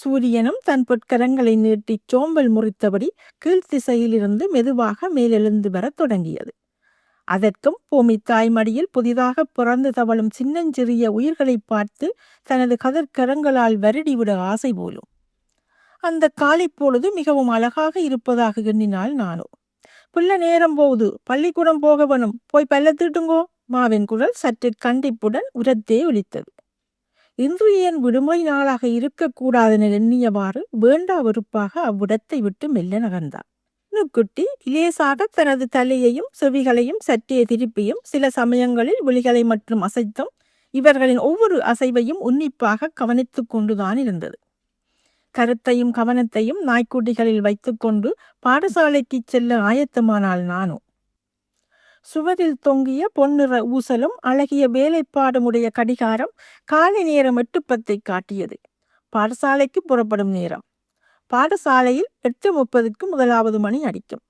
சூரியனும் தன் பொற்கரங்களை நீட்டி சோம்பல் முறித்தபடி கீழ்த்திசையிலிருந்து மெதுவாக மேலெழுந்து வரத் தொடங்கியது. அதற்கும் பூமி தாய்மடியில் புதிதாக பிறந்து தவழும் சின்னஞ்சிறிய உயிர்களைப் பார்த்து தனது கதற்கரங்களால் வருடிவிட ஆசை போலும். அந்த காலை பொழுது மிகவும் அழகாக இருப்பதாக எண்ணினாள் நானோ. புள்ள நேரம் போகுது. பள்ளிக்கூடம் போகவனும் போய் பல்ல தீட்டுங்கோ. மாவின் குரல் சற்று கண்டிப்புடன் உரத்தே ஒலித்தது. இன்று ஏன் விடுமுறை நாளாக இருக்கக்கூடாதென எண்ணியவாறு வேண்டா வெறுப்பாக அவ்விடத்தை விட்டு மெல்ல நகர்ந்தார். நுக்குட்டி லேசாக தனது தலையையும் செவிகளையும் சற்றே திருப்பியும் சில சமயங்களில் விழிகளை மட்டும் அசைத்தும் இவர்களின் ஒவ்வொரு அசைவையும் உன்னிப்பாக கவனித்து கொண்டுதான் இருந்தது. கருத்தையும் கவனத்தையும் நாய்க்குட்டிகளில் வைத்துக்கொண்டு பாடசாலைக்கு செல்ல ஆயத்தமானால் நானும் சுவரில் தொங்கிய பொன்னிற ஊசலும் அழகிய வேலைப்பாடுமுடைய கடிகாரம் காலை நேரம் எட்டு பத்தை காட்டியது. பாடசாலைக்கு புறப்படும் நேரம். பாடசாலையில் எட்டு முப்பதுக்கு முதலாவது மணி அடிக்கும்.